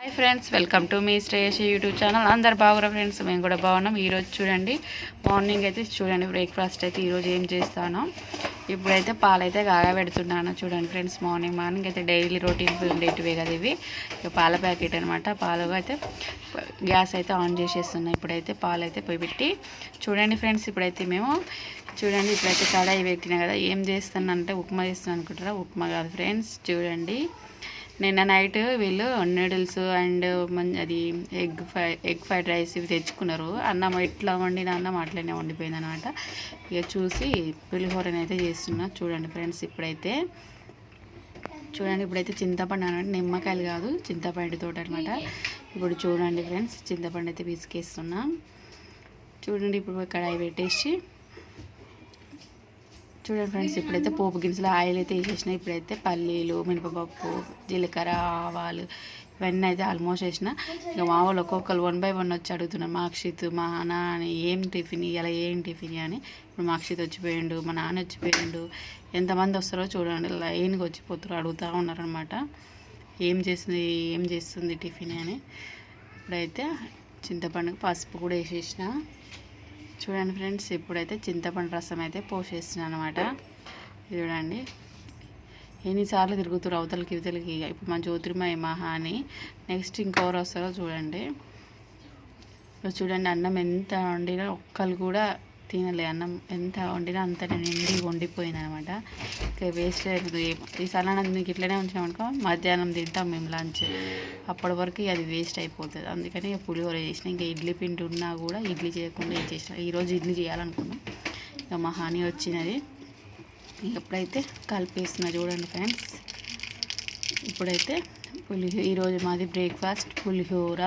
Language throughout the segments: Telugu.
హాయ్ ఫ్రెండ్స్ వెల్కమ్ టు మీ శ్రేయస్ యూట్యూబ్ ఛానల్ అందరు బాగురా ఫ్రెండ్స్ మేము కూడా బాగున్నాం. ఈరోజు చూడండి మార్నింగ్ అయితే చూడండి బ్రేక్ఫాస్ట్ అయితే ఈరోజు ఏం చేస్తాను. ఇప్పుడైతే పాలైతే కాగబెడుతున్నాను చూడండి ఫ్రెండ్స్ మార్నింగ్ మార్నింగ్ అయితే డైలీ రొటీన్ ఉండేటివే కదా ఇవి. పాల ప్యాకెట్ అనమాట పాలు అయితే గ్యాస్ అయితే ఆన్ చేసేస్తున్నాయి ఇప్పుడైతే పాలు అయితే పోయి పెట్టి చూడండి ఫ్రెండ్స్ ఇప్పుడైతే మేము చూడండి ఇప్పుడైతే కడాయి పెట్టినా కదా ఏం చేస్తానంటే ఉప్మా చేస్తున్నాను అనుకుంటారా? ఉప్మా కాదు ఫ్రెండ్స్ చూడండి. నిన్న నైట్ వీళ్ళు నూడిల్స్ అండ్ అది egg fry egg fried rice ఇవి తెచ్చుకున్నారు. అన్నం ఎట్లా వండిన అన్నం అట్లనే వండిపోయింది అనమాట ఇక చూసి పులిహోరని అయితే చేస్తున్నా. చూడండి ఫ్రెండ్స్ ఇప్పుడైతే. చూడండి ఇప్పుడైతే చింతపండు అనమాట. నిమ్మకాయలు కాదు చింతపండు తోట అనమాట ఇప్పుడు చూడండి ఫ్రెండ్స్ చింతపండు అయితే పిసికేస్తున్నా చూడండి ఇప్పుడు కడాయి పెట్టేసి. చూడండి ఫ్రెండ్స్ ఇప్పుడైతే పోపు గిన్నెలు ఆయిల్ అయితే వేసేసిన. ఇప్పుడైతే పల్లీలు మినపపప్పు జీలకర్ర ఆవాలు ఇవన్నీ అయితే ఆల్మోస్ట్ వేసిన. ఇక మా వాళ్ళు ఒక్కొక్కరు వన్ బై వన్ వచ్చి అడుగుతున్నారు మా అక్షిత్ మా నాన్న ఏం టిఫిన్ ఇలా ఏం టిఫిన్ అని ఇప్పుడు మా అక్షిత్ వచ్చిపోయిండు మా నాన్న వచ్చిపోయిండు. ఎంతమంది వస్తారో చూడండి లైన్గా వచ్చిపోతారు అడుగుతూ ఉన్నారనమాట ఏం చేస్తుంది ఏం చేస్తుంది టిఫిన్ అని. ఇప్పుడైతే చింతపండుకి పసుపు కూడా వేసేసిన. చూడండి ఫ్రెండ్స్ ఇప్పుడైతే చింతపండు రసం అయితే పోసేస్తున్నాను అనమాట చూడండి ఎన్నిసార్లు తిరుగుతారు అవతలకి ఇవతలకి. ఇప్పుడు మా జ్యోతిర్మయ మహా అని నెక్స్ట్ ఇంకెవరు వస్తారో చూడండి. చూడండి అన్నం ఎంత వండినా ఒక్కరు కూడా తినలే అన్నం ఎంత వండినా అంత నిండి వండిపోయింది అనమాట ఇక వేస్ట్ అయిపోతుంది ఈ అన్నం మీకు ఇట్లనే ఉంచినాం అనుకో మధ్యాహ్నం తింటాం మేము లంచ్. అప్పటి వరకు అది వేస్ట్ అయిపోతుంది. అందుకని ఇక పులిహోర చేసిన ఇంకా ఇడ్లీ పిండి ఉన్నా కూడా ఇడ్లీ చేయకుండా ఏం చేసిన. ఈరోజు ఇడ్లీ చేయాలనుకున్నాం. ఇక మా హాని వచ్చినది. ఎప్పుడైతే కలిపేస్తున్నా చూడండి ఫ్రెండ్స్ ఇప్పుడైతే పులిహో ఈరోజు మాది బ్రేక్ఫాస్ట్ పులిహోర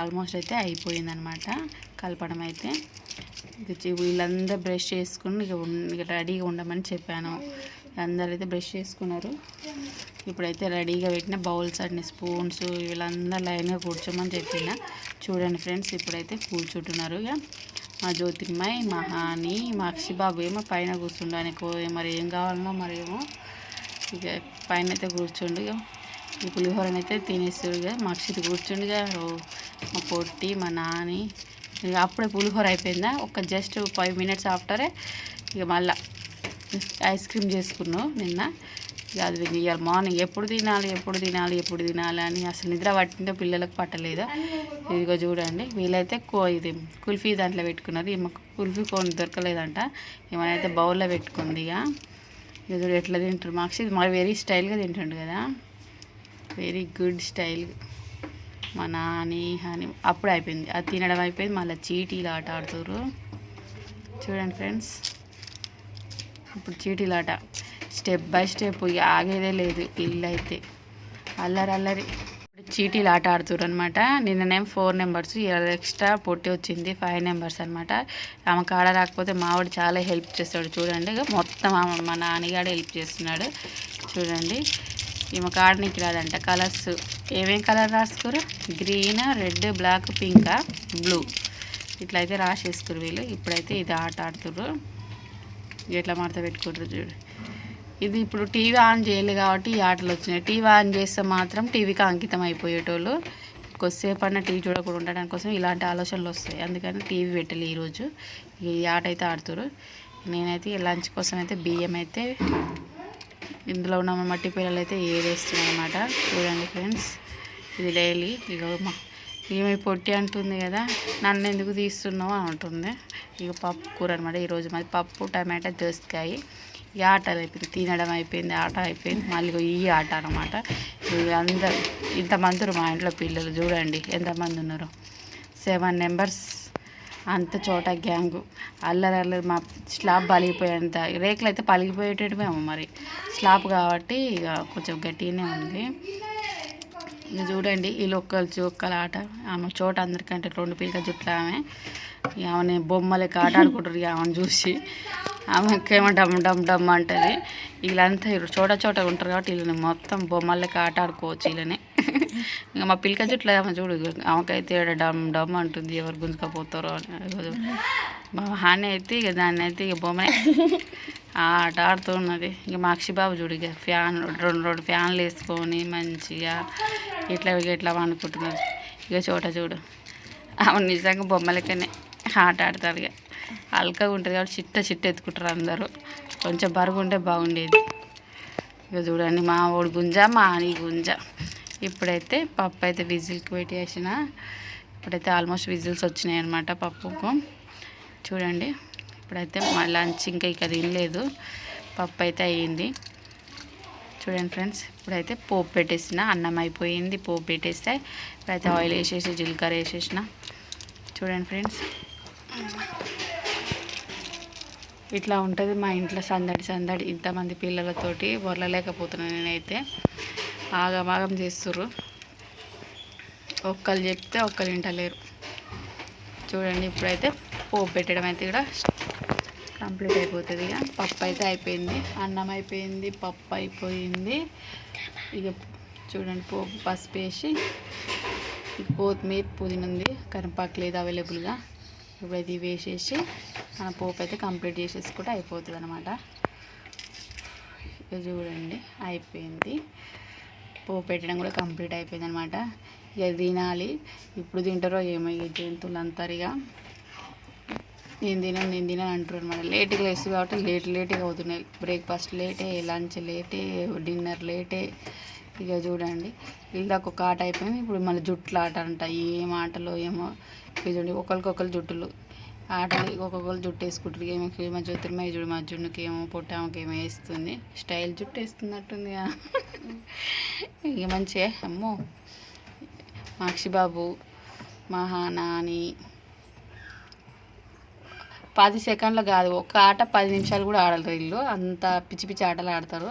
ఆల్మోస్ట్ అయితే అయిపోయిందనమాట. కలపడం అయితే. ఇక వీళ్ళందరూ బ్రష్ చేసుకుని ఇక ఇక రెడీగా ఉండమని చెప్పాను. అందరూ అయితే బ్రష్ చేసుకున్నారు. ఇప్పుడైతే రెడీగా పెట్టిన బౌల్స్ అన్ని స్పూన్స్ వీళ్ళందరూ లైన్గా కూర్చోమని చెప్పిన. చూడండి ఫ్రెండ్స్ ఇప్పుడైతే కూర్చుంటున్నారు ఇక. మా జ్యోతిర్మయ్ మా హాని మా అక్షిబాబు ఏమో పైన కూర్చుండానికి మరి ఏం కావాలనో మరి ఏమో. ఇక పైన అయితే కూర్చుండు ఇక. ఈ పులిహోరని అయితే తినేస్తాడు ఇక. మా అక్షిత్ కూర్చుండుగా ఓ- మా పొట్టి మా నాని ఇక అప్పుడే పులిహోర అయిపోయిందా? ఒక జస్ట్ ఫైవ్ మినిట్స్ ఆఫ్టరే ఇక మళ్ళా ఐస్ క్రీమ్ చేసుకున్నాం నిన్న. ఇక అది ఇవాళ మార్నింగ్ ఎప్పుడు తినాలి ఎప్పుడు తినాలి ఎప్పుడు తినాలి అని అసలు నిద్ర పట్టిందో పిల్లలకు పట్టలేదు? ఇదిగో చూడండి వీళ్ళైతే కో ఇది కుల్ఫీ దాంట్లో పెట్టుకున్నారు ఈమె కుల్ఫీ కోన్ దొరకలేదంట. ఏమైనా బౌల్లో పెట్టుకుంది ఇక. ఇక చూడు ఎట్లా తింటారు మాకు ఇది మరి వెరీ స్టైల్గా తింటుండు కదా. వెరీ గుడ్ స్టైల్ మా నాని అని అప్పుడు అయిపోయింది. అది తినడం అయిపోయింది. మళ్ళీ చీటీలు ఆట ఆడుతారు చూడండి ఫ్రెండ్స్. ఇప్పుడు చీటీలు ఆట. స్టెప్ బై స్టెప్ ఆగేదే లేదు. ఇల్లు అయితే అల్లరి అల్లరి. ఇప్పుడు చీటీలు ఆట ఆడుతారు అనమాట నిన్ననేం ఫోర్ నెంబర్స్. ఎక్స్ట్రా పొట్టి వచ్చింది. ఫైవ్ నెంబర్స్ అనమాట ఆమె కాడ రాకపోతే మావాడు చాలా హెల్ప్ చేస్తాడు. చూడండి. మొత్తం ఆమె మా నాన్నగాడు హెల్ప్ చేస్తున్నాడు. చూడండి. ఈమె కాడనికి రాదంట కలర్స్. ఏమేం colour రాసుకోరు? Green red black pink blue. ఇట్లయితే రాసేసుకోరు వీళ్ళు. ఇప్పుడైతే ఇది ఆట ఆడుతుర్రు. ఎట్లా మడత పెట్టుకుంటారు చూడు. ఇది ఇప్పుడు టీవీ ఆన్ చేయలేదు కాబట్టి ఈ ఆటలు వచ్చినాయి. టీవీ ఆన్ చేస్తే మాత్రం టీవీకి అంకితం అయిపోయేటోళ్ళు కొద్దిసేపు అన్న టీవీ చూడకుండా ఉండడానికి కోసం ఇలాంటి ఆలోచనలు వస్తాయి. అందుకని టీవీ పెట్టలే ఈరోజు. ఈ ఆట అయితే ఆడుతురు నేనైతే లంచ్ కోసం అయితే బియ్యం అయితే ఇందులో ఉన్న మట్టి పిల్లలు అయితే ఏదేస్తున్నాయి అనమాట చూడండి ఫ్రెండ్స్ ఇది డైలీ. ఇక మా ఈమె పొట్టి అంటుంది కదా నన్ను ఎందుకు తీస్తున్నావు? అని అంటుంది. ఇక పప్పు కూర అనమాట ఈరోజు మాది పప్పు టమాటా దోసకాయ. ఈ ఆటలు అయిపోయింది తినడం అయిపోయింది ఆట అయిపోయింది. మళ్ళీ ఈ ఆట అనమాట అందరు ఇంతమంది మా ఇంట్లో పిల్లలు. చూడండి ఎంతమంది ఉన్నారు. సెవెన్ నెంబర్స్ అంత చోట గ్యాంగు. అల్లరి అల్లరి మా స్లాబ్ పలిగిపోయేంత రేకులు అయితే పలిగిపోయేటమేమో మరి. స్లాబ్ కాబట్టి ఇక కొంచెం గట్టిగానే ఉంది. ఇక చూడండి ఈ లొక్కలు చొక్కల ఆట. ఆమె చోట అందరికంటే రెండు పిల్లక జుట్ల ఆమె. ఆమె బొమ్మలకి ఆట ఆడుకుంటారు ఆమెను చూసి. ఆమెకేమో డమ్ డమ్ డమ్ అంటది. వీళ్ళంతా చోట చోట ఉంటారు కాబట్టి వీళ్ళని మొత్తం బొమ్మలకి ఆట ఆడుకోవచ్చు వీళ్ళని. ఇంకా మా పిల్లక జుట్లు ఆమె చూడు ఆమెకైతే డమ్ డమ్ అంటుంది ఎవరు గుంజుకపోతారో అని. మా హాని అయితే ఇక దాన్ని అయితే ఇక బొమ్మ. ఆట ఆడుతూ ఉన్నది ఇక మా అక్షిబాబు చూడు ఇక ఫ్యాన్ రెండు రెండు ఫ్యాన్లు వేసుకొని మంచిగా ఇట్లా ఇట్లా వండుకుంటున్నది ఇక చోట చూడు ఆమె నిజంగా బొమ్మలకనే ఆట ఆడతారు ఇక. అల్కగా ఉంటుంది కాబట్టి చిట్ట చిట్ట ఎత్తుకుంటారు అందరూ. కొంచెం బరువు ఉంటే బాగుండేది. ఇక చూడండి మా ఓడి గుంజ మా ఆని గుంజ. ఇప్పుడైతే పప్పు అయితే విజిల్కి పెట్టేసిన ఇప్పుడైతే ఆల్మోస్ట్ విజిల్స్ వచ్చినాయి అనమాట పప్పుకు. చూడండి ఇప్పుడైతే మా లంచ్ ఇంకా ఇక తినలేదు. పప్పు అయితే అయ్యింది చూడండి ఫ్రెండ్స్ ఇప్పుడైతే పోపు పెట్టేసిన. అన్నం అయిపోయింది పోపు పెట్టేస్తే ఇప్పుడైతే ఆయిల్ వేసేసి జీలకర్ర వేసేసిన. చూడండి ఫ్రెండ్స్. ఇట్లా ఉంటుంది మా ఇంట్లో సందడి సందడి ఇంతమంది పిల్లలతోటి వరలేకపోతున్నాను నేనైతే. ఆగమాగం చేస్తుర్రు. ఒక్కరు చెప్తే ఒక్కరు వింటలేరు. చూడండి ఇప్పుడైతే పోపు పెట్టడం అయితే కూడా కంప్లీట్ అయిపోతుంది ఇక. పప్పు అయితే అయిపోయింది. అన్నం అయిపోయింది పప్పు అయిపోయింది. ఇక చూడండి పోపు పసుపు వేసి కొత్తిమీర పుదీనుంది కరివేపాకు లేదు అవైలబుల్గా. ఇప్పుడు అది వేసేసి మన పోపు అయితే కంప్లీట్ చేసేసుకుంటే అయిపోతుంది అనమాట ఇక చూడండి అయిపోయింది. పోపు పెట్టడం కూడా కంప్లీట్ అయిపోయింది అనమాట ఇక తినాలి. ఇప్పుడు తింటారో ఏమో ఇక జంతువులు అంతరిగా ఇక నేను తినను నేను తినను అంటారు అనమాట లేట్గా వేస్తుంది కాబట్టి లేట్ లేట్గా అవుతున్నాయి. బ్రేక్ఫాస్ట్ లేటే లంచ్ లేటే డిన్నర్ లేటే ఇక చూడండి ఇందాక ఒక ఆట అయిపోయింది ఇప్పుడు మళ్ళీ జుట్లు ఆట అంట ఏం ఆటలో ఏమో. ఇక చూడండి ఒకరికొకరు జుట్టులు. ఆటలు ఒక్కొక్కరు జుట్టు వేసుకుంటారు ఏమో ఏమో జ్యోతిర్మయ చూడు మా జున్నుకి ఏమో పొట్టామకి ఏమో వేస్తుంది. స్టైల్ జుట్టు వేస్తున్నట్టుంది ఇక. మంచిగా అమ్మో. మాక్షిబాబు మహానాని పది సెకండ్లు కాదు ఒక ఆట పది నిమిషాలు కూడా ఆడరు వీళ్ళు. అంత పిచ్చి పిచ్చి ఆటలు ఆడతారు.